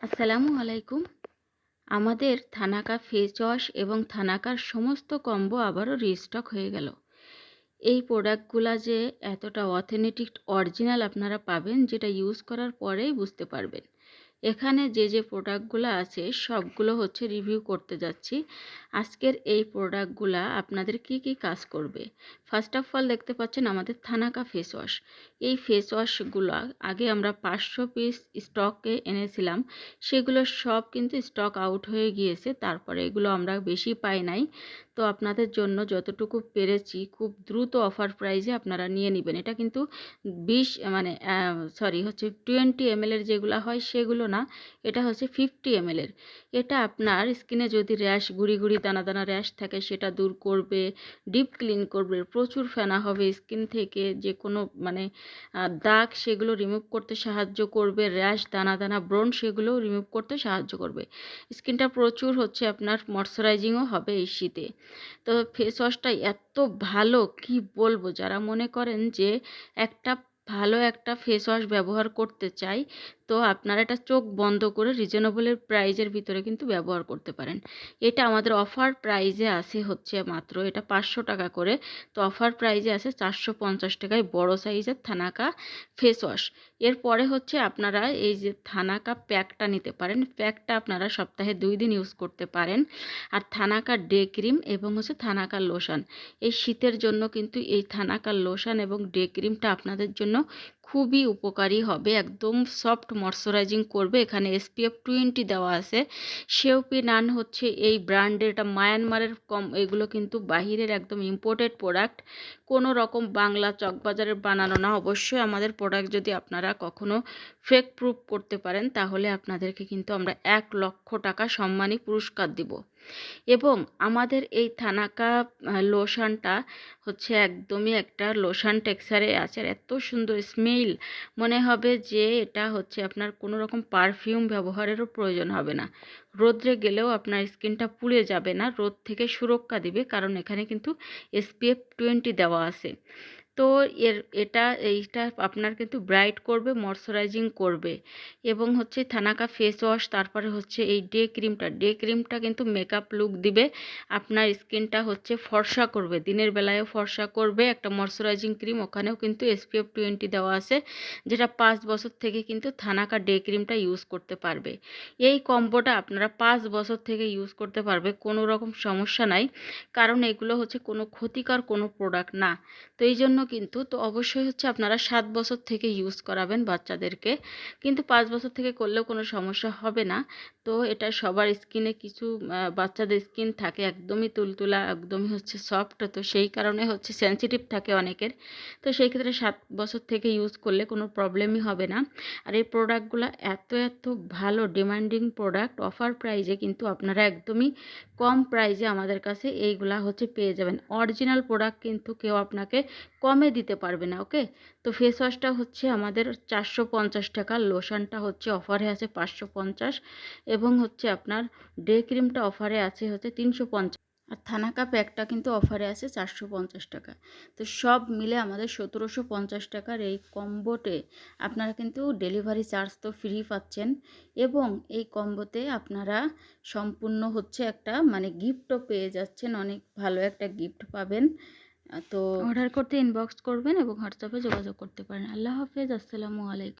আসসালামু আলাইকুম। আমাদের থানাকা ফেস ওয়াশ এবং থানাকার সমস্ত কম্বো আবারও রিস্টক হয়ে গেল। এই প্রোডাক্টগুলা যে এতটা অথেন্টিক অরিজিনাল আপনারা পাবেন, যেটা ইউজ করার পরেই বুঝতে পারবেন। এখানে যে যে প্রোডাক্টগুলো আছে সবগুলো হচ্ছে রিভিউ করতে যাচ্ছি। আজকের এই প্রোডাক্টগুলা আপনাদের কি কি কাজ করবে? ফার্স্ট অফ অল দেখতে পাচ্ছেন আমাদের থানাকা ফেস ওয়াশ এই ফেস ওয়াশগুলো আগে আমরা পাঁচশো পিস স্টকে এনেছিলাম। সেগুলো সব কিন্তু স্টক আউট হয়ে গিয়েছে। তারপরে এগুলো আমরা বেশি পাই নাই। তো আপনাদের জন্য যতটুকু পেরেছি, খুব দ্রুত অফার প্রাইজে আপনারা নিয়ে নেবেন। এটা কিন্তু বিশ মানে সরি হচ্ছে টোয়েন্টি এমএলের যেগুলো হয় সেগুলো না, এটা হচ্ছে ফিফটি এমএলের এটা আপনার স্কিনে যদি র্যাশ গুড়ি গুড়ি, দানা দানা র্যাশ থাকে, সেটা দূর করবে ডিপ ক্লিন করবে, প্রচুর ফেনা হবে স্কিন থেকে যে কোনো মানে দাগ সেগুলো রিমুভ করতে সাহায্য করবে র্যাশ দানা দানা ব্রণ সেগুলোও রিমুভ করতে সাহায্য করবে। স্কিনটা প্রচুর হচ্ছে, আপনার ময়শ্চারাইজিংও হবে এই শীতে। তো ফেস ওয়াশটা এত ভালো, কি বলব? যারা মনে করেন যে একটা ভালো একটা ফেস ওয়াশ ব্যবহার করতে চাই তো আপনারা এটা চোখ বন্ধ করে রিজনেবলের প্রাইজের ভিতরে কিন্তু ব্যবহার করতে পারেন। এটা আমাদের অফার প্রাইজে আছে হচ্ছে মাত্র, এটা পাঁচশো টাকা করে। তো অফার প্রাইজে আছে চারশো পঞ্চাশ টাকায় বড় সাইজের থানাকা ফেস ওয়াশ এরপরে হচ্ছে আপনারা এই যে থানাকা প্যাকটা নিতে পারেন, প্যাকটা আপনারা সপ্তাহে দুই দিন ইউজ করতে পারেন। আর থানাকা ডে ক্রিম এবং হচ্ছে থানাকার লোশন এই শীতের জন্য কিন্তু এই থানাকার লোশন এবং ডে ক্রিমটা আপনাদের জন্য খুবই উপকারী হবে। একদম সফট ময়শ্চারাইজিং করবে। এখানে এসপিএফ টোয়েন্টি দেওয়া আছে। শেওপি নান হচ্ছে এই ব্র্যান্ডের এটা মায়ানমারের কম, এগুলো কিন্তু বাহিরের একদম ইম্পোর্টেড প্রোডাক্ট কোনো রকম বাংলা চকবাজারের বানানো না। অবশ্যই আমাদের প্রোডাক্ট যদি আপনারা কখনো ফেক প্রুফ করতে পারেন, তাহলে আপনাদেরকে কিন্তু আমরা এক লক্ষ টাকা সম্মানী পুরস্কার দিব। এবং আমাদের এই থানাকা লোশনটা হচ্ছে একদমই একটা লোশন টেক্সারে আছে এত সুন্দর স্মেল মনে হবে যে এটা হচ্ছে আপনার কোনো রকম পারফিউম ব্যবহারেরও প্রয়োজন হবে না। রোদ্রে গেলেও আপনার স্কিনটা পুড়ে যাবে না, রোদ থেকে সুরক্ষা দিবে, কারণ এখানে কিন্তু এসপিএফ টোয়েন্টি দেওয়া আছে। তো এর, এটা, এইটা আপনার কিন্তু ব্রাইট করবে, ময়শ্চারাইজিং করবে। এবং হচ্ছে থানাকা ফেস ওয়াশ তারপরে হচ্ছে এই ডে ক্রিমটা ডে ক্রিমটা কিন্তু মেকআপ লুক দিবে। আপনার স্কিনটা হচ্ছে ফর্সা করবে। দিনের বেলায়ও ফর্সা করবে। একটা ময়শ্চারাইজিং ক্রিম ওখানেও কিন্তু এসপিএফ টোয়েন্টি দেওয়া আছে, যেটা পাঁচ বছর থেকে কিন্তু থানাকা ডে ক্রিমটা ইউজ করতে পারবে। এই কম্বোটা আপনারা পাঁচ বছর থেকে ইউজ করতে পারবে, কোনো রকম সমস্যা নাই। কারণ এগুলো হচ্ছে কোনো ক্ষতিকর কোনো প্রোডাক্ট না। তো এই জন্য কিন্তু তো অবশ্যই হচ্ছে আপনারা সাত বছর থেকে ইউজ করাবেন বাচ্চাদেরকে। কিন্তু পাঁচ বছর থেকে করলেও কোনো সমস্যা হবে না। তো এটা সবার স্কিনে কিছু বাচ্চাদের স্কিন থাকে একদমই তুলতুলা, একদমই হচ্ছে সফট তো সেই কারণে হচ্ছে সেন্সিটিভ থাকে অনেকের। তো সেই ক্ষেত্রে সাত বছর থেকে ইউজ করলে কোনো প্রবলেমই হবে না। আর এই প্রোডাক্টগুলো এত এত ভালো ডিমান্ডিং প্রোডাক্ট অফার প্রাইজে কিন্তু আপনারা একদমই কম প্রাইজে আমাদের কাছে এইগুলা হচ্ছে পেয়ে যাবেন। অরিজিনাল প্রোডাক্ট কিন্তু কেউ আপনাকে কমে দিতে পারবে না ওকে তো ফেস ওয়াশটা হচ্ছে আমাদের চারশো পঞ্চাশ টাকা লোশনটা হচ্ছে অফারে আছে পাঁচশো পঞ্চাশ, এবং হচ্ছে আপনার ডে ক্রিমটা অফারে আছে হচ্ছে তিনশো পঞ্চাশ। আর থানাকা প্যাকটা কিন্তু অফারে আছে চারশো পঞ্চাশ টাকা। তো সব মিলে আমাদের সতেরোশো পঞ্চাশ টাকার এই কম্বোতে আপনারা কিন্তু ডেলিভারি চার্জ তো ফ্রি পাচ্ছেন, এবং এই কম্বোতে আপনারা সম্পূর্ণ হচ্ছে একটা মানে গিফটও পেয়ে যাচ্ছেন, অনেক ভালো একটা গিফট পাবেন। তো অর্ডার করতে ইনবক্স করবেন এবং হোয়াটসঅ্যাপে যোগাযোগ করতে পারেন। আল্লাহ হাফেজ আসসালামু আলাইকুম।